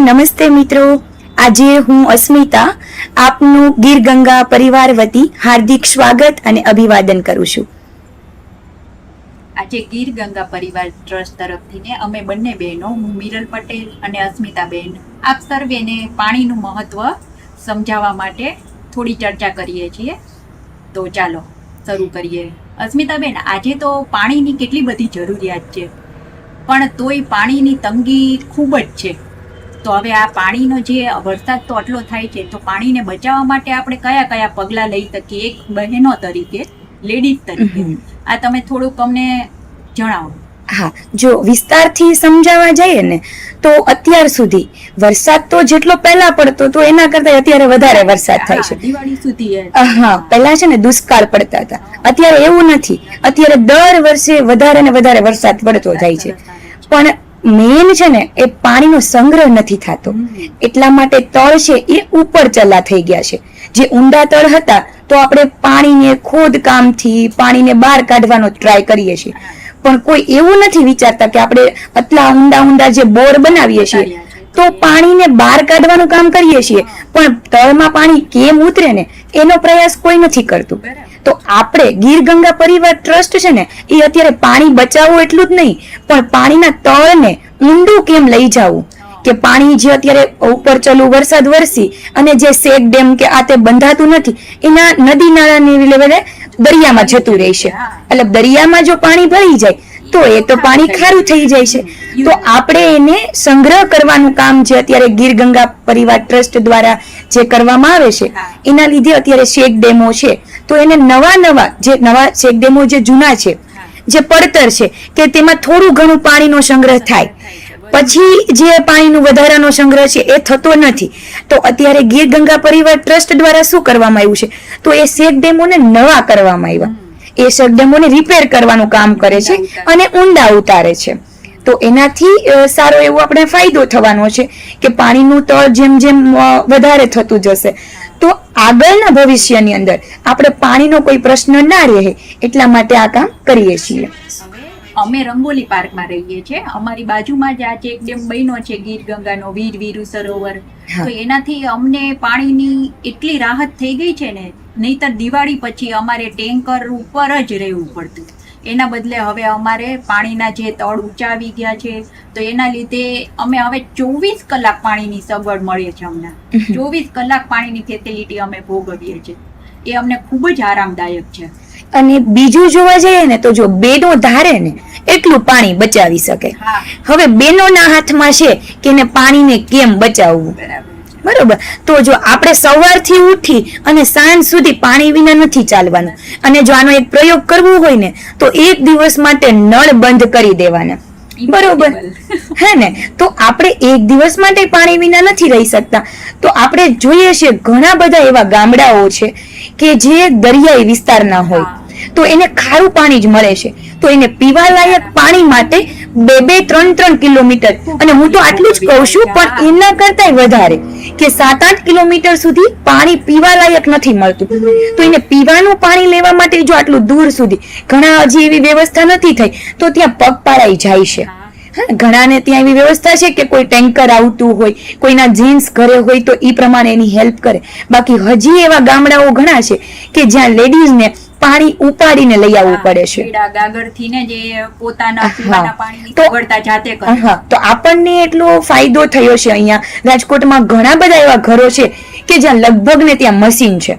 નમસ્તે મિત્રો. આજે હું અસ્મિતા, આપનું ગીર ગંગા પરિવાર વતી હાર્દિક સ્વાગત અને અભિવાદન કરું છું. આજે ગીર ગંગા પરિવાર ટ્રસ્ટ તરફથી ને અમે બંને બહેનો, હું મિરલ પટેલ અને અસ્મિતાબેન આપ સર્વેને પાણીનું મહત્વ સમજાવવા માટે થોડી ચર્ચા કરીએ છીએ. તો ચાલો, શરૂ કરીએ. અસ્મિતાબેન આજે તો પાણીની કેટલી બધી જરૂરિયાત છે. પણ તોય પાણીની તંગી ખૂબ જ છે. તો હવે આ પાણીનો જે વરસાદ તો આટલો થાય છે તો પાણીને બચાવવા માટે આપણે કયા કયા પગલાં લઈ શકીએ? એક બહેનો તરીકે લેડીઝ તરીકે. આ તમે થોડુંક અમને જણાવો. હા જો વિસ્તારથી સમજાવવા જઈએ ને તો અત્યાર સુધી વરસાદ તો જેટલો પહેલા પડતો તો એના કરતા અત્યારે વધારે વરસાદ થાય છે. હા, દિવાળી સુધી હા પહેલા છે ને દુષ્કાળ પડતા હતા. અત્યારે એવું નથી. અત્યારે દર વર્ષે વધારે ને વધારે વરસાદ પડતો થાય છે. પણ મેન છે ને, એ પાણીનો સંગ્રહ નથી થતો. એટલા માટે તળ છે એ ઉપર ચલા થઈ ગયા છે. જે ઊંડા તળ હતા, તો આપણે પાણીને ખોદકામથી પાણીને બહાર કાઢવાનો ટ્રાય કરીએ છીએ. પણ કોઈ એવું નથી વિચારતા કે આપણે આટલા ઊંડા ઊંડા જે બોર બનાવીએ છીએ, તો પાણીને બહાર કાઢવાનું કામ કરીએ છીએ. પણ તળમાં પાણી કેમ ઉતરે ને, એનો પ્રયાસ કોઈ નથી કરતું. તો આપણે ગીર ગંગા પરિવાર ટ્રસ્ટ છે ને એ અત્યારે પાણી બચાવવું એટલું જ નહીં પણ પાણીના તળને ઊંડું કેમ લઈ જવું? કે પાણી જે અત્યારે ઉપર ચલું વરસાદ વરસી અને જે શેક ડેમ કે આ તે બંધાતું નથી એના નદી નાળાની લેવલે દરિયામાં જતું રહેશે. એટલે દરિયામાં જો પાણી ભરી જાય તો એ તો પાણી ખારું થઈ જાય છે. તો આપણે એને સંગ્રહ કરવાનું કામ જે અત્યારે ગીર ગંગા પરિવાર ટ્રસ્ટ દ્વારા જે કરવામાં આવે છે એના લીધે અત્યારે શેક ડેમો છે. તો એને નવા નવા જે નવા શેક ડેમો જે જૂના છે જે પડતર છે કે તેમાં થોડું ઘણું પાણીનો સંગ્રહ થાય. પછી જે પાણીનો વધારાનો સંગ્રહ છે એ થતો નથી. તો અત્યારે ગીર ગંગા પરિવાર ટ્રસ્ટ દ્વારા શું કરવામાં આવ્યું છે? તો એ શેક ડેમોને નવા કરવામાં આવ્યા. એ શબ્દમોને રિપેર કરવાનું કામ કરે છે અને ઊંડા ઉતારે છે. તો એનાથી સારો એવો આપણે ફાયદો થવાનો છે કે પાણીનું તળ જેમ જેમ વધારે થતું જશે. તો આગળના ભવિષ્યની અંદર આપણે પાણીનો કોઈ પ્રશ્ન ના રહે એટલા માટે આ કામ કરીએ છીએ. અમે રંગોલી પાર્કમાં રહીએ છીએ. અમારી બાજુમાં જ આ ચેક ડેમ બન્યો છે ગીર ગંગાનો વીર વીરુ સરોવર. તો એનાથી અમને પાણીની એટલી રાહત થઈ ગઈ છે ને નહીતર દિવાળી પછી અમારે ટેન્કર ઉપર જ રહેવું પડતું. એના બદલે હવે અમારે પાણીના જે તળ ઊંચા આવી ગયા છે તો એના લીધે અમે હવે ચોવીસ કલાક પાણીની સગવડ મળે છે અમને. ચોવીસ કલાક પાણીની ફેસિલિટી અમે ભોગવીએ છીએ. એ અમને ખૂબ જ આરામદાયક છે. અને બીજું જોવા જઈએ ને તો જો બેનો ધારે ને એટલું પાણી બચાવી શકે. હવે બેનોના હાથમાં છે કે એને પાણીને કેમ બચાવવું? બરોબર. તો જો આપણે સવારથી ઉઠી અને સાંજ સુધી પાણી વિના નથી ચાલવાનું અને જો આનો એક પ્રયોગ કરવો હોય ને તો એક દિવસ માટે નળ બંધ કરી દેવાના. બરોબર. હે ને? તો આપણે એક દિવસ માટે પાણી વિના નથી રહી શકતા. તો આપણે જોઈએ છીએ ઘણા બધા એવા ગામડાઓ છે કે જે દરિયાઈ વિસ્તારના હોય. તો એને ખારું પાણી જ મળે છે. તો એને પીવા લાયક પાણી માટે બે બે ત્રણ ત્રણ કિલોમીટર. અને હું તો આટલું જ કહું છું પણ એના કરતાંય વધારે કે સાત આઠ કિલોમીટર સુધી પાણી પીવા લાયક નથી મળતું. તો એને પીવાનું પાણી લેવા માટે જો આટલું દૂર સુધી ઘણા હજી એવી વ્યવસ્થા નથી થઈ તો ત્યાં પગ પગપાળાઈ જાય છે. હા, ઘણાને ત્યાં એવી વ્યવસ્થા છે કે કોઈ ટેન્કર આવતું હોય કોઈના જીન્સ ઘરે હોય તો એ પ્રમાણે એની હેલ્પ કરે. બાકી હજી એવા ગામડાઓ ઘણા છે કે જ્યાં લેડીઝને પાણી ઉપાડીને લઈ આવવું પડે છે. ગાગરથી ને જે પોતાના. પીવાના પાણીની તો- સગવડતા જાતે કરે. હા તો આપણને એટલો ફાયદો થયો છે અહીંયા. રાજકોટમાં ઘણા બધા એવા ઘરો છે કે જ્યાં લગભગ ને ત્યાં મશીન છે.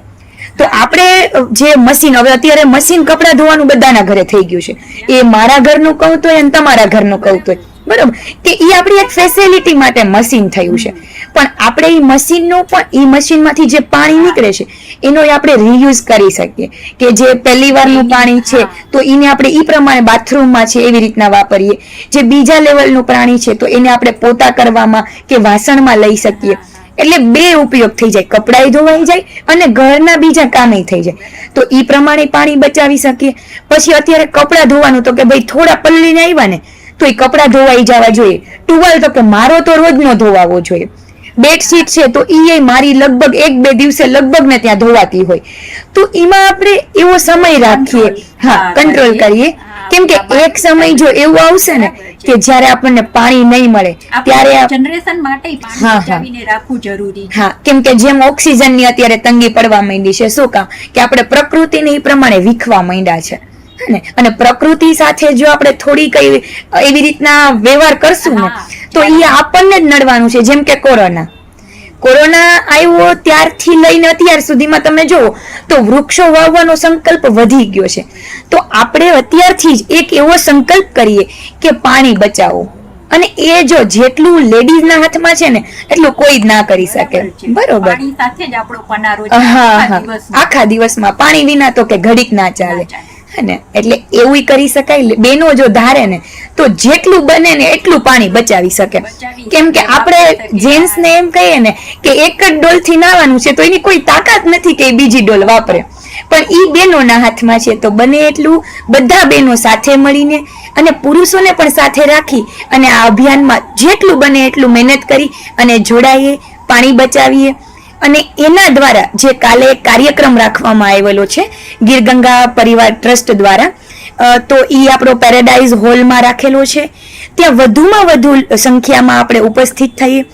તો આપણે જે મશીન હવે અત્યારે મશીન કપડાં ધોવાનું બધાના ઘરે થઈ ગયું છે. એ મારા ઘરનું કહું તો એ તમારા ઘરનું કહું તોય બરોબર? કે એ આપણી એક ફેસિલિટી માટે મશીન થયું છે. પણ આપણે એ મશીનનું પણ એ મશીનમાંથી જે પાણી નીકળે છે એનો આપણે રીયુઝ કરી શકીએ. કે જે પહેલી વારનું પાણી છે તો એને આપણે એ પ્રમાણે બાથરૂમમાં છે એવી રીતના વાપરીએ. જે બીજા લેવલનું પ્રાણી છે તો એને આપણે પોતા કરવામાં કે વાસણમાં લઈ શકીએ. એટલે બે ઉપયોગ થઈ જાય. કપડાય ધોવાઈ જાય અને ઘરના બીજા કામે થઈ જાય. તો એ પ્રમાણે પાણી બચાવી શકીએ. પછી અત્યારે કપડાં ધોવાનું તો કે ભાઈ થોડા પલ્લીને આવ્યા ને તો એ કપડાં ધોવાઈ જવા જોઈએ. ટુવાલ તો કે મારો તો રોજ નો ધોવાવો જોઈએ. બેડશીટ છે તો ઈ મારી લગભગ એક બે દિવસે લગભગ ને ત્યાં ધોવાતી હોય. તો એમાં આપણે એવો સમય રાખીએ. હા કંટ્રોલ કરીએ. કેમ કે એક સમય જો એવું આવશે ને કે જ્યારે આપણને પાણી નહીં મળે ત્યારે જનરેશન માટે હા, હા. રાખવું જરૂરી હા કેમ કે જેમ ઓક્સિજનની અત્યારે તંગી પડવા માંડી છે શું કામ? કે આપણે પ્રકૃતિને એ પ્રમાણે વીખવા માંડ્યા છે. ને? અને પ્રકૃતિ સાથે જો આપણે થોડી કઈ એવી રીતના વ્યવહાર કરશું ને તો એ આપણને જ નડવાનું છે જેમ કે કોરોના. કોરોના આવ્યો ત્યારથી લઈને અત્યાર સુધીમાં તમે જુઓ તો વૃક્ષો વાવવાનો સંકલ્પ વધી ગયો છે. તો આપણે અત્યારથી જ એક એવો સંકલ્પ કરીએ કે પાણી બચાવો. અને એ જો જેટલું લેડીઝના હાથમાં છે ને એટલું કોઈ જ ના કરી શકે. બરોબર સાથે જ આપણો પનારો હા આખા હા. આખા દિવસમાં પાણી વિના તો કે ઘડીક ના ચાલે. હે ને? એટલે એવું કરી શકાય. બેનો જો ધારે ને તો જેટલું બને ને એટલું પાણી બચાવી શકે. કેમ કે આપણે જેન્ટ્સને એમ કહીએ ને કે એક જ ડોલથી નાવાનું છે તો એની કોઈ તાકાત નથી કે બીજી ડોલ વાપરે. પણ એ બેનોના હાથમાં છે તો બને એટલું. બધા બેનો સાથે મળીને અને પુરુષોને પણ સાથે રાખી અને આ અભિયાનમાં જેટલું બને એટલું મહેનત કરી અને જોડાઈએ પાણી બચાવીએ. અને એના દ્વારા જે કાલે કાર્યક્રમ રાખવામાં આવેલો છે, ગીરગંગા પરિવાર ટ્રસ્ટ દ્વારા તો એ આપણો પેરેડાઇઝ હોલમાં રાખેલો છે. ત્યાં વધુમાં વધુ સંખ્યામાં આપણે ઉપસ્થિત થઈએ,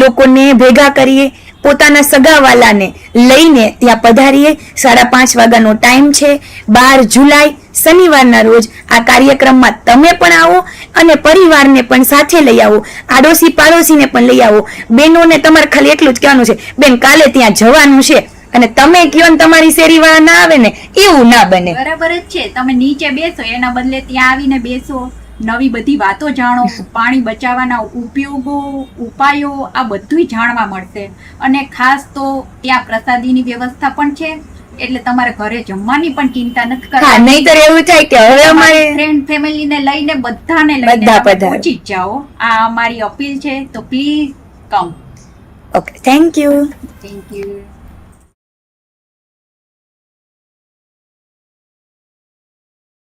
લોકોને ભેગા કરીએ, પોતાના સગાવાલાને લઈને ત્યાં પધારીએ. સાડા પાંચ વાગ્યાનો ટાઈમ છે, બાર જુલાઈ શનિવારના રોજ આ કાર્યક્રમમાં તમે પણ આવો અને પરિવારને પણ સાથે લઈ આવો. આડોશી પાડોશીને પણ લઈ આવો. બહેનોને તમારે ખાલી એટલું જ કહેવાનું છે, બેન, કાલે ત્યાં જવાનું છે અને તમે કયો ને તમારી શેરીવાળા ના આવે ને, એવું ના બને. બરાબર જ છે. તમે નીચે બેસો, એના બદલે ત્યાં આવીને બેસો. નવી બધી વાતો જાણો, પાણી બચાવવાના ઉપયોગો, ઉપાયો, આ બધુંય જાણવા મળશે. અને ખાસ તો ત્યાં પ્રસાદીની વ્યવસ્થા પણ છે. એટલે તમારે ઘરે જમવાની પણ ચિંતા નથી કરવાની. નહીતર એવું થાય કે હવે અમારે ફ્રેન્ડ ફેમિલી ને લઈને બધાને લઈને પહોંચી જાઓ. આ અમારી અપીલ છે તો please come okay thank you thank you